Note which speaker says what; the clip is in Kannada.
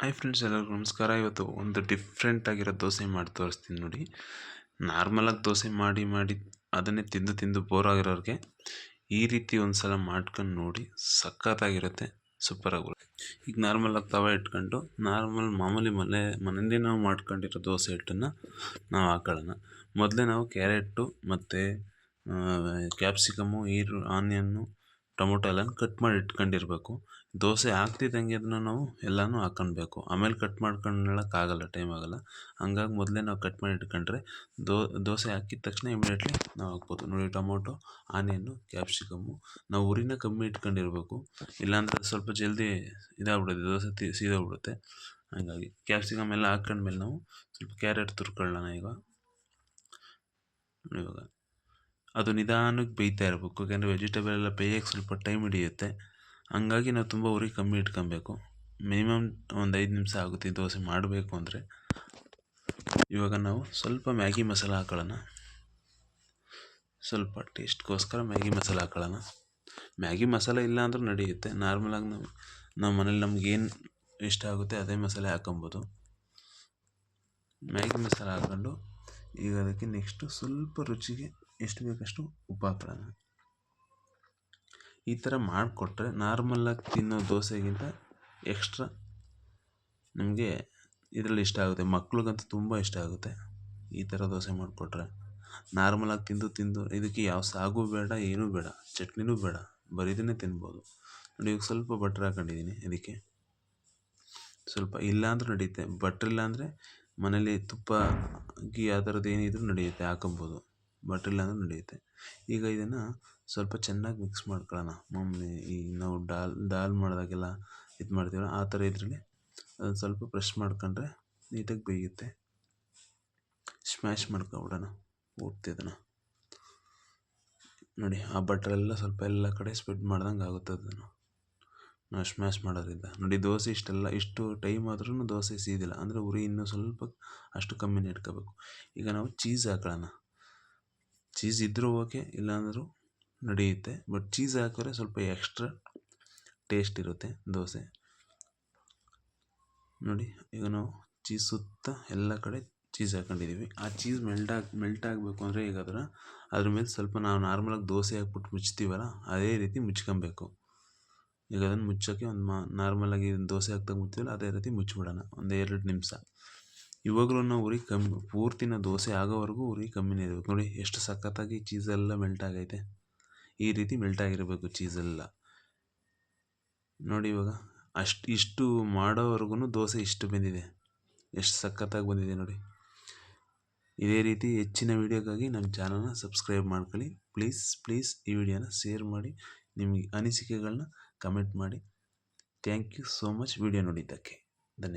Speaker 1: ಹಾಯ್ ಫ್ರೆಂಡ್ಸ್ ಎಲ್ಲರಿಗೂ ನಮಸ್ಕಾರ. ಇವತ್ತು ಒಂದು ಡಿಫ್ರೆಂಟ್ ಆಗಿರೋ ದೋಸೆ ಮಾಡಿ ತೋರಿಸ್ತೀನಿ ನೋಡಿ. ನಾರ್ಮಲಾಗಿ ದೋಸೆ ಮಾಡಿ ಮಾಡಿ ಅದನ್ನೇ ತಿಂದು ತಿಂದು ಬೋರ್ ಆಗಿರೋರಿಗೆ ಈ ರೀತಿ ಒಂದು ಸಲ ಮಾಡ್ಕೊಂಡು ನೋಡಿ ಸಖತ್ತಾಗಿರುತ್ತೆ ಸೂಪರಾಗಿ ಈಗ ನಾರ್ಮಲಾಗಿ ತವ ಇಟ್ಕೊಂಡು ನಾರ್ಮಲ್ ಮಾಮೂಲಿ ಮನೆ, ಮನೆಯಲ್ಲೇ ನಾವು ಮಾಡ್ಕೊಂಡಿರೋ ದೋಸೆ ಹಿಟ್ಟನ್ನು ನಾವು ಹಾಕೊಳ್ಳೋಣ. ಮೊದಲೇ ನಾವು ಕ್ಯಾರೆಟು ಮತ್ತು ಕ್ಯಾಪ್ಸಿಕಮ್ಮು ಈರು ಆನಿಯನ್ನು ಟೊಮೊಟೊ ಎಲ್ಲನೂ ಕಟ್ ಮಾಡಿ ಇಟ್ಕೊಂಡಿರಬೇಕು. ದೋಸೆ ಆಗ್ತಿದ್ದಂಗೆ ಅದನ್ನು ನಾವು ಎಲ್ಲನೂ ಹಾಕ್ಕೊಳ್ಬೇಕು ಆಮೇಲೆ ಕಟ್ ಮಾಡ್ಕೊಳ್ಳೋಕ್ಕಾಗಲ್ಲ ಟೈಮ್ ಆಗೋಲ್ಲ ಹಂಗಾಗಿ ಮೊದಲೇ ನಾವು ಕಟ್ ಮಾಡಿ ಇಟ್ಕೊಂಡ್ರೆ ದೋಸೆ ಹಾಕಿದ ತಕ್ಷಣ ಇಮಿಡಿಯೇಟ್ಲಿ ನಾವು ಹಾಕ್ಬೋದು. ನೋಡಿ ಟೊಮೊಟೊ, ಆನಿಯನ್ನು ಕ್ಯಾಪ್ಸಿಕಮ್ಮು ನಾವು ಉರಿನ ಕಮ್ಮಿ ಇಟ್ಕೊಂಡಿರಬೇಕು. ಇಲ್ಲಾಂದರೆ ಸ್ವಲ್ಪ ಜಲ್ದಿ ಇದಾಗ್ಬಿಡುತ್ತೆ, ದೋಸೆ ತಿ, ಸೀದೋಗ್ಬಿಡುತ್ತೆ. ಹಾಗಾಗಿ ಕ್ಯಾಪ್ಸಿಕಮ್ ಎಲ್ಲ ಹಾಕ್ಕೊಂಡ್ಮೇಲೆ ನಾವು ಸ್ವಲ್ಪ ಕ್ಯಾರೆಟ್ ತುರ್ಕೊಳ್ಳೋಣ ಈಗ ಇವಾಗ ಅದು ನಿಧಾನಕ್ಕೆ ಬೇಯ್ತಾ ಇರಬೇಕು. ಯಾಕೆಂದರೆ ವೆಜಿಟೇಬಲ್ ಎಲ್ಲ ಬೇಯಕ್ಕೆ ಸ್ವಲ್ಪ ಟೈಮ್ ಹಿಡಿಯುತ್ತೆ. ಹಂಗಾಗಿ ನಾವು ತುಂಬ ಉರಿ ಕಮ್ಮಿ ಇಟ್ಕೊಬೇಕು. ಮಿನಿಮಮ್ ಒಂದು ಐದು ನಿಮಿಷ ಆಗುತ್ತೆ ದೋಸೆ ಮಾಡಬೇಕು ಅಂದರೆ. ಇವಾಗ ನಾವು ಸ್ವಲ್ಪ ಮ್ಯಾಗಿ ಮಸಾಲ ಹಾಕೊಳ್ಳೋಣ. ಸ್ವಲ್ಪ ಟೇಸ್ಟ್ಗೋಸ್ಕರ ಮ್ಯಾಗಿ ಮಸಾಲ ಹಾಕೊಳ್ಳೋಣ. ಮ್ಯಾಗಿ ಮಸಾಲ ಇಲ್ಲ ಅಂದರೂ ನಡೆಯುತ್ತೆ ನಾರ್ಮಲಾಗಿ ನಾವು, ನಮ್ಮ ಮನೇಲಿ ನಮಗೇನು ಇಷ್ಟ ಆಗುತ್ತೆ ಅದೇ ಮಸಾಲೆ ಹಾಕೊಬೋದು ಮ್ಯಾಗಿ ಮಸಾಲ ಹಾಕ್ಕೊಂಡು ಈಗ ಅದಕ್ಕೆ ನೆಕ್ಸ್ಟು ಸ್ವಲ್ಪ ರುಚಿಗೆ ಎಷ್ಟು ಬೇಕಷ್ಟು ಉಪ್ಪು ಹಾಕೊಳ್ಳೋಣ ಈ ಥರ ಮಾಡಿಕೊಟ್ರೆ ನಾರ್ಮಲ್ಲಾಗಿ ತಿನ್ನೋ ದೋಸೆಗಿಂತ ಎಕ್ಸ್ಟ್ರಾ ನಿಮಗೆ ಇದರಲ್ಲಿ ಇಷ್ಟ ಆಗುತ್ತೆ. ಮಕ್ಳಿಗಂತೂ ತುಂಬ ಇಷ್ಟ ಆಗುತ್ತೆ ಈ ಥರ ದೋಸೆ ಮಾಡಿಕೊಟ್ರೆ. ನಾರ್ಮಲಾಗಿ ತಿಂದು ತಿಂದು ಇದಕ್ಕೆ ಯಾವ ಸಾಗು ಬೇಡ, ಏನೂ ಬೇಡ, ಚಟ್ನಿನೂ ಬೇಡ, ಬರೀ ಇದನ್ನೇ ತಿನ್ಬೋದು. ನೋಡಿ, ಇವಾಗ ಸ್ವಲ್ಪ ಬಟ್ರ್ ಹಾಕೊಂಡಿದ್ದೀನಿ ಇದಕ್ಕೆ. ಸ್ವಲ್ಪ ಇಲ್ಲ ನಡೆಯುತ್ತೆ. ಬಟ್ರ್ ಇಲ್ಲ ಅಂದರೆ ಮನೇಲಿ ತುಪ್ಪ ಗೀ ಆ ಥರದ್ದು ಏನಿದ್ರೂ ನಡೆಯುತ್ತೆ ಹಾಕೊಬೋದು ಬಟ್ರ್ ಇಲ್ಲ ಅಂದರೂ ನಡೆಯುತ್ತೆ. ಈಗ ಇದನ್ನು ಸ್ವಲ್ಪ ಚೆನ್ನಾಗಿ ಮಿಕ್ಸ್ ಮಾಡ್ಕೊಳ್ಳೋಣ. ಮಾಮೂಲಿ ಈ ನಾವು ಡಾಲ್ ದಾಲ್ ಮಾಡಿದಾಗೆಲ್ಲ ಇದು ಮಾಡ್ತೀವಲ್ಲ, ಆ ಥರ ಇದರಲ್ಲಿ ಅದನ್ನು ಸ್ವಲ್ಪ ಪ್ರೆಸ್ ಮಾಡ್ಕೊಂಡ್ರೆ ನೀಟಾಗಿ ಬೇಯುತ್ತೆ. ಸ್ಮ್ಯಾಶ್ ಮಾಡ್ಕೊಬಿಡೋಣ. ಪೂರ್ತಿ ನೋಡಿ, ಆ ಬಟ್ರೆಲ್ಲ ಸ್ವಲ್ಪ ಎಲ್ಲ ಕಡೆ ಸ್ಪ್ರೆಡ್ ಮಾಡ್ದಂಗೆ ಆಗುತ್ತೆ ಅದನ್ನು. ನಾವು ಸ್ಮ್ಯಾಶ್ ಮಾಡೋದ್ರಿಂದ. ನೋಡಿ, ದೋಸೆ ಇಷ್ಟೆಲ್ಲ, ಇಷ್ಟು ಟೈಮ್ ಆದ್ರೂ ದೋಸೆ ಸೀದಿಲ್ಲ ಅಂದರೆ ಉರಿ ಇನ್ನೂ ಸ್ವಲ್ಪ ಅಷ್ಟು ಕಮ್ಮಿನೇ ಇಟ್ಕೋಬೇಕು ಈಗ ನಾವು ಚೀಸ್ ಹಾಕೊಳ್ಳೋಣ. ಚೀಸ್ ಇದ್ದರೂ ಓಕೆ ಇಲ್ಲಾಂದರೂ ನಡೆಯುತ್ತೆ. ಬಟ್ ಚೀಸ್ ಹಾಕಿದ್ರೆ ಸ್ವಲ್ಪ ಎಕ್ಸ್ಟ್ರಾ ಟೇಸ್ಟ್ ಇರುತ್ತೆ ದೋಸೆ. ನೋಡಿ, ಈಗ ನಾವು ಚೀಸ್ ಸುತ್ತ ಎಲ್ಲ ಕಡೆ ಚೀಸ್ ಹಾಕೊಂಡಿದ್ದೀವಿ ಆ ಚೀಸ್ ಮೆಲ್ಟ್ ಆಗಿ ಮೆಲ್ಟ್ ಆಗಬೇಕು ಅಂದರೆ ಈಗ ಅದರ ಅದ್ರ ಮೇಲೆ ಸ್ವಲ್ಪ ನಾವು ನಾರ್ಮಲಾಗಿ ದೋಸೆ ಹಾಕ್ಬಿಟ್ಟು ಮುಚ್ತೀವಲ್ಲ, ಅದೇ ರೀತಿ ಮುಚ್ಕೊಬೇಕು. ಈಗ ಅದನ್ನು ಮುಚ್ಚೋಕ್ಕೆ ಒಂದು ಮಾ ನಾರ್ಮಲಾಗಿ ದೋಸೆ ಹಾಕ್ದಾಗ ಮುಚ್ತೀವಲ್ಲ, ಅದೇ ರೀತಿ ಮುಚ್ಚಿಬಿಡೋಣ ಒಂದು ಎರಡು ನಿಮಿಷ. ಇವಾಗಲೂ ನಾವು ಉರಿ ಕಮ್ಮಿ ಪೂರ್ತಿನ ದೋಸೆ ಆಗೋವರೆಗೂ ಉರಿ ಕಮ್ಮಿನೇ ಇರಬೇಕು. ನೋಡಿ, ಎಷ್ಟು ಸಖತ್ತಾಗಿ ಚೀಸೆಲ್ಲ ಮೆಲ್ಟ್ ಆಗೈತೆ. ಈ ರೀತಿ ಮೆಲ್ಟ್ ಆಗಿರಬೇಕು ಚೀಸೆಲ್ಲ. ನೋಡಿ ಇವಾಗ, ಅಷ್ಟು, ಇಷ್ಟು ಮಾಡೋವರೆಗೂ ದೋಸೆ ಇಷ್ಟು ಬಂದಿದೆ. ಎಷ್ಟು ಸಖತ್ತಾಗಿ ಬಂದಿದೆ ನೋಡಿ. ಇದೇ ರೀತಿ ಹೆಚ್ಚಿನ ವೀಡಿಯೋಗಾಗಿ ನಮ್ಮ ಚಾನಲ್ನ ಸಬ್ಸ್ಕ್ರೈಬ್ ಮಾಡ್ಕೊಳ್ಳಿ. ಪ್ಲೀಸ್ ಪ್ಲೀಸ್ ಈ ವಿಡಿಯೋನ ಶೇರ್ ಮಾಡಿ, ನಿಮಗೆ ಅನಿಸಿಕೆಗಳನ್ನ ಕಮೆಂಟ್ ಮಾಡಿ. Thank you so much. Video ನೋಡಿದ್ದಕ್ಕೆ. ಧನ್ಯವಾದ.